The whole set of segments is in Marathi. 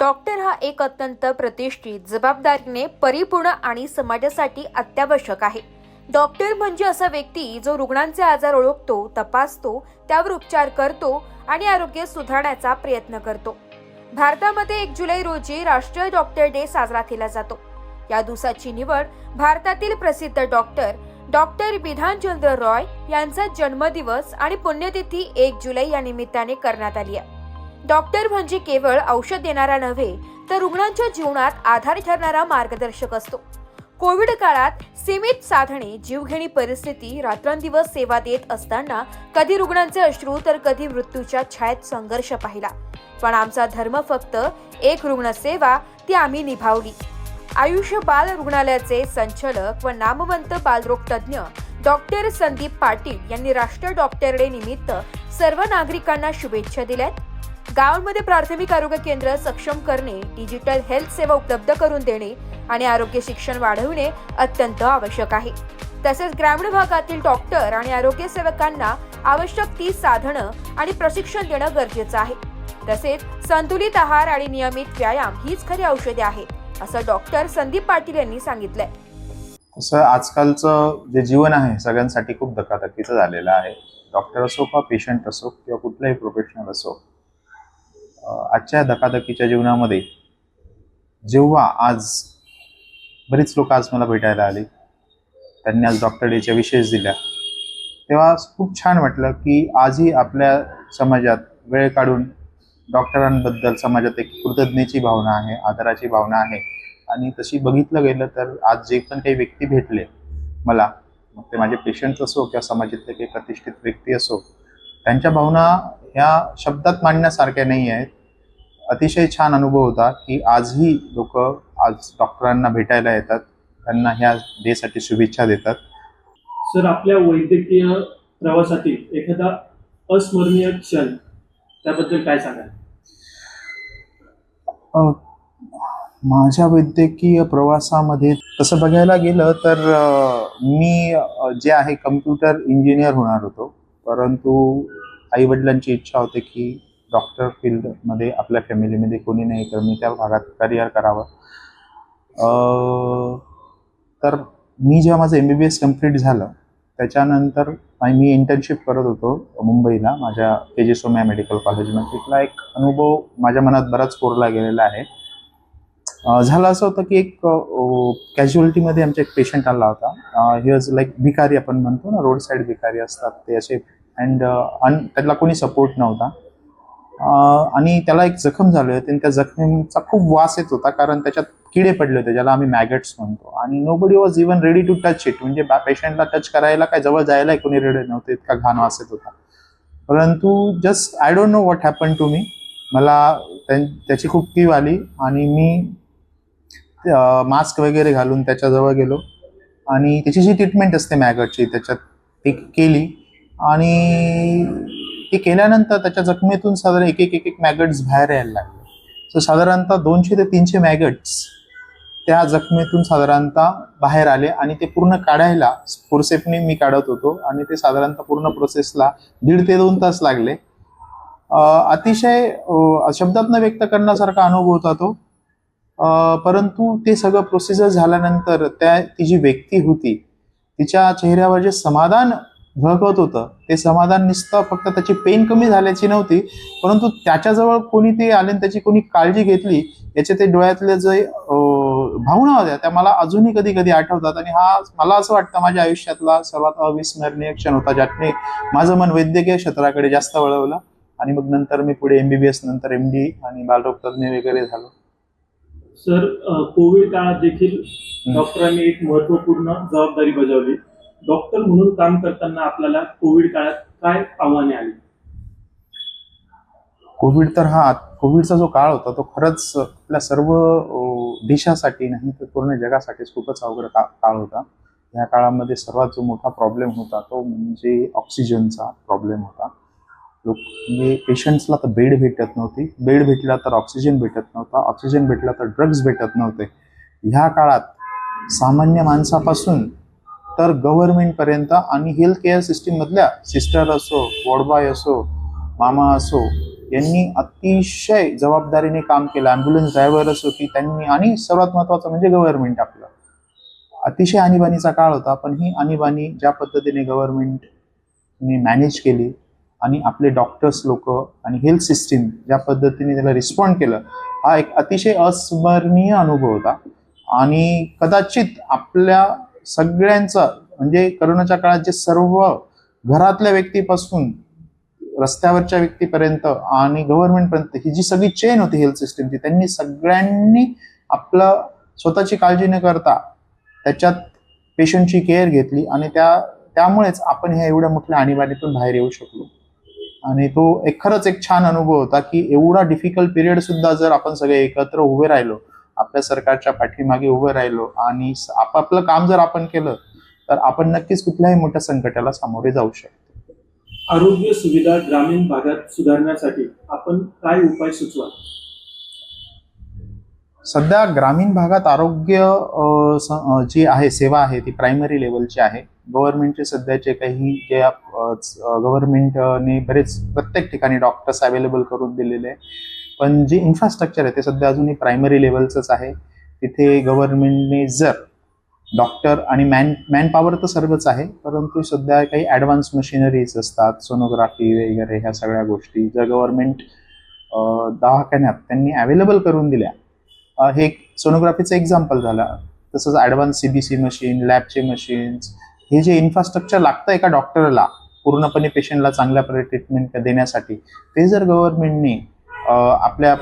डॉक्टर हा एक अत्यंत प्रतिष्ठित जबाबदारीने परिपूर्ण आणि समाजासाठी अत्यावश्यक आहे. डॉक्टर म्हणजे असा व्यक्ती जो रुग्णांचे आजार ओळखतो तपासतो त्यावर उपचार करतो आणि आरोग्य सुधारण्याचा प्रयत्न करतो. भारतामध्ये एक जुलै रोजी राष्ट्रीय डॉक्टर डे साजरा केला जातो. या दिवसाची निवड भारतातील प्रसिद्ध डॉक्टर डॉक्टर विधानचंद्र रॉय यांचा जन्मदिवस आणि पुण्यतिथी एक जुलै या निमित्ताने करण्यात आली आहे. डॉक्टर म्हणजे केवळ औषध देणारा नव्हे तर रुग्णांच्या जीवनात आधार ठरणारा मार्गदर्शक असतो. कोविड काळात सीमित साधने जीवघेणी परिस्थिती रात्रंदिवस सेवा देत असताना कधी रुग्णांचे अश्रू तर कधी मृत्यूच्या छायेत संघर्ष पाहिला. पण आमचा धर्म फक्त एक रुग्ण सेवा ती आम्ही निभावली. आयुष्य बाल रुग्णालयाचे संचालक व नामवंत बालरोग तज्ज्ञ डॉक्टर संदीप पाटील यांनी राष्ट्र डॉक्टर डे निमित्त सर्व नागरिकांना शुभेच्छा दिल्यात. गावांमध्ये प्राथमिक आरोग्य केंद्र सक्षम करणे डिजिटल हेल्थ सेवा उपलब्ध करून देणे आणि आरोग्य शिक्षण वाढविणे अत्यंत आवश्यक आहे. तसेच ग्रामीण भागातील डॉक्टर आणि आरोग्य सेवकांना आवश्यक ती साधनं आणि प्रशिक्षण देणं गरजेचं आहे. तसेच संतुलित आहार आणि नियमित व्यायाम हीच खरी औषधे आहेत असं डॉक्टर संदीप पाटील यांनी सांगितलंय. असं आजकालचं जे जीवन आहे सगळ्यांसाठी खूप धकाधकीचं झालेलं आहे. डॉक्टर असो किंवा पेशंट असो किंवा कुठलाही प्रोफेशनल असो आजच्या धकाधकीच्या जीवनामध्ये जेव्हा आज बरीच लोक आज मला भेटायला आली त्यांनी आज डॉक्टर डेच्या विशेष दिल्या तेव्हा खूप छान वाटलं की आजही आपल्या समाजात वेळ काढून डॉक्टरांबद्दल समाजात एक कृतज्ञतेची भावना आहे आदराची भावना आहे. आणि तशी बघितलं गेलं तर आज जे पण काही व्यक्ती भेटले मला मग ते माझे पेशंट असो किंवा समाजातले काही प्रतिष्ठित व्यक्ती असो त्यांच्या भावना ह्या शब्दात मांडण्यासारख्या नाही आहेत. अतिशय छान अनुभव होता की आजही लोक आज डॉक्टरांना भेटायला येतात. त्यांना ह्या डेसाठी शुभेच्छा देतात. सर आपल्या वैद्यकीय प्रवासातील एखादा अस्मरणीय क्षण त्याबद्दल काय सांगाल? माझ्या वैद्यकीय प्रवासामध्ये तसं बघायला गेलं तर मी जे आहे कम्प्युटर इंजिनियर होणार होतो. परंतु आईवडिलांची इच्छा होती की डॉक्टर फील्डमध्ये आपल्या फॅमिलीमध्ये कोणी नाही तर मी त्या भागात करिअर करावं. तर मी जेव्हा माझं M B B S complete झालं त्याच्यानंतर मी इंटर्नशिप करत होतो मुंबईला माझ्या के जी सोम्या मेडिकल कॉलेजमध्ये तिथला एक अनुभव माझ्या मनात बराच कोरला गेलेला आहे. झालं असं होतं की एक कॅज्युअलिटीमध्ये आमचा एक पेशंट आला होता. ही वॉज लाईक भिकारी आपण म्हणतो ना रोड साईड भिकारी असतात ते असे. अँड अन त्याला कोणी सपोर्ट नव्हता. आणि त्याला एक जखम झाली होती आणि त्या जखमेचा खूप वास येत होता कारण त्याच्यात किडे पडले होते ज्याला आम्ही मॅगेट्स म्हणतो. आणि nobody was even ready to touch it म्हणजे पेशंटला टच करायला काय जवळ जायला कोणी रेडी नव्हते इतका घाण वास येत होता. परंतु just I don't know what happen to me मला त्याची खूप कीव आली आणि मी मास्क वगैरे घालून त्याच्याजवळ गेलो. आणि त्याची जी ट्रीटमेंट असते मॅगटची त्याच्यात ती केली. आणि ते केल्यानंतर त्याच्या जखमेतून साधारण एक एक एक एक मॅगट्स बाहेर यायला लागले. सो साधारणतः दोनशे ते तीनशे मॅगट्स त्या जखमेतून साधारणतः बाहेर आले आणि ते पूर्ण काढायला फोरसेपने मी काढत होतो आणि ते साधारणतः पूर्ण प्रोसेसला दीड ते दोन तास लागले. अतिशय शब्दात न व्यक्त करण्यासारखा अनुभव होता तो. परंतु ते सगळं प्रोसिजर झाल्यानंतर त्या ती जी व्यक्ती होती तिच्या चेहऱ्यावर जे समाधान झळकत होतं. ते समाधान नुसतं फक्त त्याची पेन कमी झाल्याची नव्हती परंतु त्याच्याजवळ कोणी ते आले आणि त्याची कोणी काळजी घेतली याचे ते डोळ्यातले जे भावना होत्या त्या मला अजूनही कधी कधी आठवतात आणि हा मला असं वाटतं माझ्या आयुष्यातला सर्वात अविस्मरणीय क्षण होता ज्याने माझं मन वैद्यकीय क्षेत्राकडे जास्त वळवलं आणि मग नंतर मी पुढे एमबीबीएस नंतर एम डी आणि बालरोग तज्ज्ञ वगैरे झालो. सर कोविड काळात देखील डॉक्टरांनी एक महत्त्वपूर्ण जबाबदारी बजावली. डॉक्टर म्हणून काम करताना आपल्याला कोविड काळात काय आव्हाने आली? कोविड तर हा कोविडचा जो काळ होता तो खरंच आपल्या सर्व देशासाठी नाही तर पूर्ण जगासाठीच खूपच अवघड का काळ होता. या काळामध्ये सर्वात जो मोठा प्रॉब्लेम होता तो म्हणजे ऑक्सिजनचा प्रॉब्लेम होता. लोक म्हणजे पेशंट्सला तर बेड भेटत नव्हती. बेड भेटला तर ऑक्सिजन भेटत नव्हता. ऑक्सिजन भेटला तर ड्रग्ज भेटत नव्हते. ह्या काळात सामान्य माणसापासून तर गव्हर्नमेंटपर्यंत आणि हेल्थ केअर सिस्टीममधल्या सिस्टर असो वॉर्डबॉय असो मामा असो यांनी अतिशय जबाबदारीने काम केलं. ॲम्ब्युलन्स ड्रायव्हर असो की त्यांनी आणि सर्वात महत्त्वाचं म्हणजे गव्हर्नमेंट आपलं. अतिशय आणीबाणीचा काळ होता पण ही आणीबाणी ज्या पद्धतीने गव्हर्नमेंटने मॅनेज केली आणि आपले डॉक्टर्स लोक आणि हेल्थ सिस्टीम ज्या पद्धतीने त्याला रिस्पॉन्ड केलं हा एक अतिशय अस्मरणीय अनुभव होता. आणि कदाचित आपल्या सगळ्यांचा म्हणजे करोनाच्या काळात जे सर्व घरातल्या व्यक्तीपासून रस्त्यावरच्या व्यक्तीपर्यंत आणि गव्हर्नमेंटपर्यंत ही जी सगळी चेन होती हेल्थ सिस्टीमची त्यांनी सगळ्यांनी आपलं स्वतःची काळजी न करता त्याच्यात पेशंटची केअर घेतली आणि त्या त्यामुळेच आपण ह्या एवढ्या मोठ्या आणीबाणीतून बाहेर येऊ शकलो. आणि तो एक खरंच एक छान अनुभव होता की एवढा डिफिकल्ट पिरियड सुद्धा जर आपण सगळे एकत्र उभे राहिलो आपल्या सरकारच्या पाठीमागे उभे राहिलो आणि आपापलं काम जर आपण केलं तर आपण नक्कीच कुठल्याही मोठ्या संकटाला सामोरे जाऊ शकतो. आरोग्य सुविधा ग्रामीण भागात सुधारण्यासाठी आपण काय उपाय सुचवाल? सध्या ग्रामीण भागात आरोग्य जी आहे सेवा आहे ती प्रायमरी लेवलची आहे. गव्हर्नमेंटचे सध्याचे काही जे गव्हर्नमेंटने बरेच प्रत्येक ठिकाणी डॉक्टर्स अवेलेबल करून दिलेले आहे. पण जे इन्फ्रास्ट्रक्चर आहे ते सध्या अजूनही प्रायमरी लेवलचंच आहे. तिथे गव्हर्नमेंटने जर डॉक्टर आणि मॅन मॅनपॉवर तर सर्वच आहे परंतु सध्या काही ॲडव्हान्स मशिनरीज असतात सोनोग्राफी वगैरे ह्या सगळ्या गोष्टी जर गव्हर्नमेंट दवाखान्यात त्यांनी अवेलेबल करून दिल्या. हे सोनोग्राफीचं एक्झाम्पल झालं. तसंच advance C B C machine लॅबचे machines हे जे इन्फ्रास्ट्रक्चर लागतं एका डॉक्टरला पूर्णपणे पेशंटला चांगल्या ट्रीटमेंट देण्यासाठी ते जर गव्हर्नमेंटने आपल्या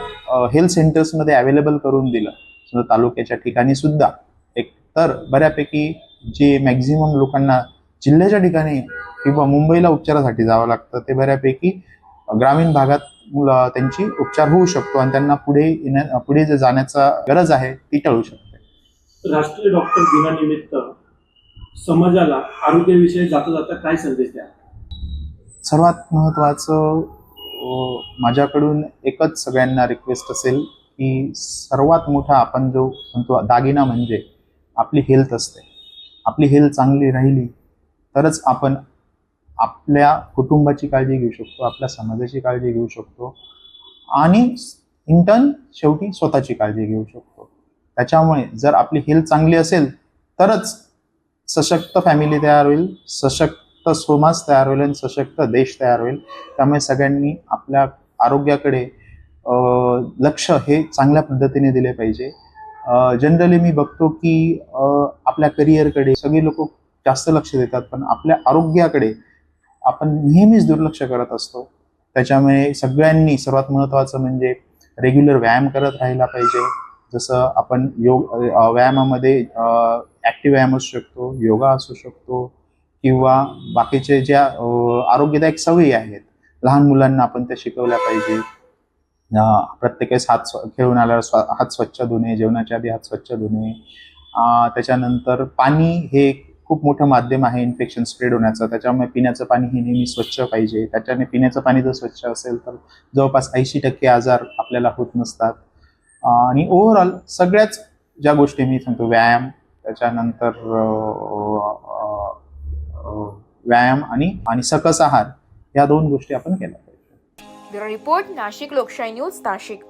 हेल्थ सेंटर्समध्ये अवेलेबल करून दिलं. समजा तालुक्याच्या ठिकाणी सुद्धा. एक तर बऱ्यापैकी जे मॅक्झिमम लोकांना जिल्ह्याच्या ठिकाणी किंवा मुंबईला उपचारासाठी जावं लागतं ते बऱ्यापैकी ग्रामीण भागात त्यांची उपचार होऊ शकतो आणि त्यांना पुढे येण्या पुढे जे जाण्याचा गरज आहे ती टळू शकते. राष्ट्रीय डॉक्टर दिनानिमित्त समाजाला आरोग्याविषयी जाता जाता काय संदेश द्या सर्वात महत्त्वाचं माझ्याकडून एकच सगळ्यांना रिक्वेस्ट असेल की सर्वात मोठा आपण जो म्हणतो दागिना म्हणजे आपली हेल्थ असते. आपली हेल्थ चांगली राहिली तरच आपण आपल्या कुटुंबाची काळजी घेऊ शकतो आपल्या समाजाची काळजी घेऊ शकतो आणि इंटर्न शेवटी स्वतःची काळजी घेऊ शकतो. त्याच्यामुळे जर आपली हेल्थ चांगली असेल तरच सशक्त फॅमिली तयार होईल सशक्त समाज तयार होईल आणि सशक्त देश तयार होईल. त्यामुळे सगळ्यांनी आपल्या आरोग्याकडे लक्ष हे चांगल्या पद्धतीने दिले पाहिजे. जनरली मी बघतो की आपल्या करिअरकडे सगळे लोक जास्त लक्ष देतात पण आपल्या आरोग्याकडे आपण नेहमीच दुर्लक्ष करत असतो. त्याच्यामुळे सगळ्यांनी सर्वात महत्त्वाचं म्हणजे रेग्युलर व्यायाम करत राहायला पाहिजे. जसं आपण योग व्यायामामध्ये ॲक्टिव्ह व्यायाम असू शकतो योगा असू शकतो किंवा बाकीचे ज्या आरोग्यदायक सवयी आहेत लहान मुलांना आपण त्या शिकवल्या पाहिजे. अ, हात स्व खेळून आल्यावर स्व हात स्वच्छ धुणे जेवणाच्या आधी हात स्वच्छ धुणे. त्याच्यानंतर पाणी हे खूप मोठं माध्यम आहे इन्फेक्शन स्प्रेड होण्याचं. त्याच्यामुळे पिण्याचं पाणी हे नेहमी स्वच्छ पाहिजे. त्याच्याने पिण्याचं पाणी जर स्वच्छ असेल तर जवळपास ऐंशी टक्के आजार आपल्याला होत नसतात. आणि ओव्हरऑल सगळ्याच ज्या गोष्टी मी सांगतो व्यायाम त्याच्यानंतर व्यायाम आणि आणि सकस आहार या दोन गोष्टी आपण केल्या पाहिजे. रिपोर्ट नाशिक लोकशाही न्यूज नाशिक.